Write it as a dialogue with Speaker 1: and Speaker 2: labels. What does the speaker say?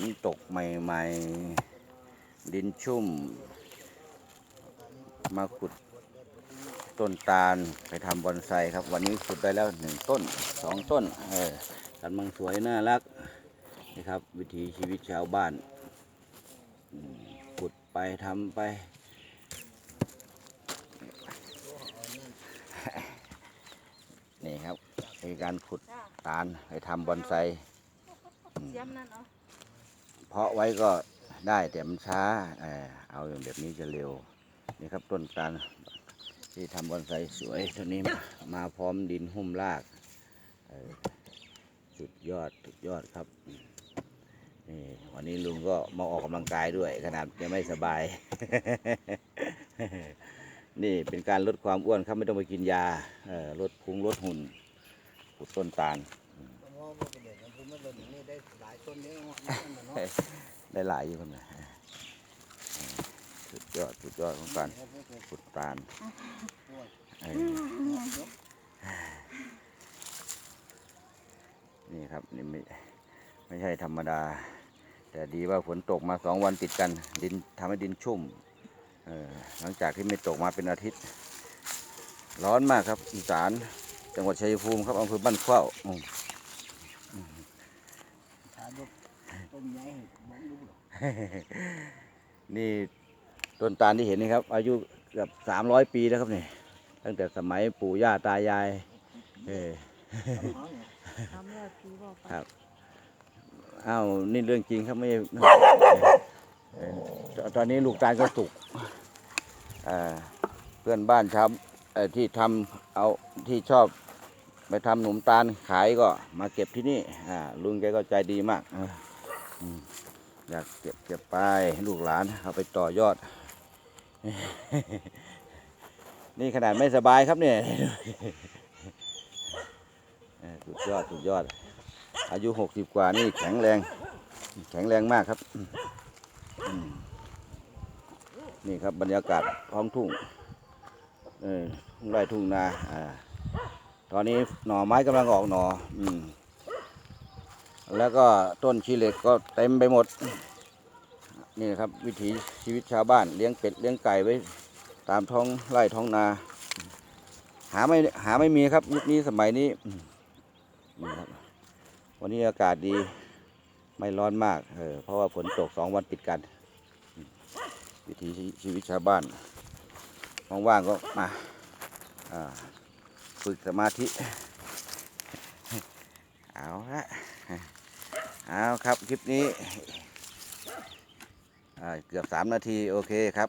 Speaker 1: นตกใหม่ๆ ดินชุ่ม มาขุดต้นตาลไปทำบอนไซครับ วันนี้ขุดได้แล้วหนึ่งต้นสองต้น เออตันมังสวยน่ารักนี่ครับ วิถีชีวิตชาวบ้านขุดไปทำไปนี่ครับคือการขุดตาลไปทำบอนไซ
Speaker 2: เพาะ
Speaker 1: ไว้ก็ได้แต่มันช้าเออเอาอย่างแบบนี้จะเร็ว นี่ครับต้นตาลที่ทำบอนไซสวยเท่านี้มาพร้อมดินหุ้มรากสุดยอดสุดยอดครับนี่วันนี้ลุงก็มาออกกำลังกายด้วย ขนาดยังไม่สบาย นี่เป็นการลดความอ้วนครับไม่ต้องไปกินยาลดพุงลดหุ่นขุดต้นตาล
Speaker 3: ผมว่าบ่เป็นเด็กนะผมมาเดินอย่างนี้ได้หลายต้นนี้เนาะ
Speaker 1: ได้หลายอยู่คนนะสุดยอดสุดยอดของการขุดตาลนี่ครับนี่ไม่ไม่ใช่ธรรมดา แต่ดีว่าฝนตกมาสองวันติดกัน ดินทำให้ดินชุ่มเออหลังจากที่ไม่ตกมาเป็นอาทิตย์ ร้อนมากครับอีสานจังหวัดชัยภูมิครับอำเภอบ้านเข้าอืม
Speaker 3: ขาด ต้นใหญ่มองดูหรอ
Speaker 1: นี่ต้นตาลที่เห็นนี่ครับ อายุเกือบสามร้อยปีแล้วครับนี่ตั้งแต่สมัยปู่ย่าตายาย เออครับอ้าวนี่เรื่องจริงครับไม่ตอนนี้ลูกตาลก็สุกเพื่อนบ้านชาวเอ่อที่ทำเอาที่ชอบไปทำหนุ่มตาลขายก็มาเก็บที่นี่ลุงแกก็ใจดีมาก อยากเก็บเก็บไปลูกหลานเอาไปต่อยอด นี่ขนาดไม่สบายครับเนี่ยสุดยอดสุดยอด อายุหกสิบกว่านี่แข็งแรง แข็งแรงมากครับ นี่ครับบรรยากาศท้องทุ่งทุ่งไร่ทุ่งนาอ่าตอนนี้หน่อไม้กำลังออกหน่อ อืม แล้วก็ต้นชีเหล็กก็เต็มไปหมด นี่นะครับวิถีชีวิตชาวบ้านเลี้ยงเป็ดเลี้ยงไก่ไว้ตามท้องไร่ท้องนา หาไม่หาไม่มีครับยุคนี้สมัยนี้นี่ครับวันนี้อากาศดีไม่ร้อนมากเออเพราะว่าฝนตกสองวันติดกัน วิถีชีวิตชาวบ้านว่างๆก็มาอ่าฝึกสมาธิ เอาละ เอาครับคลิปนี้เกือบสามนาที โอเคครับ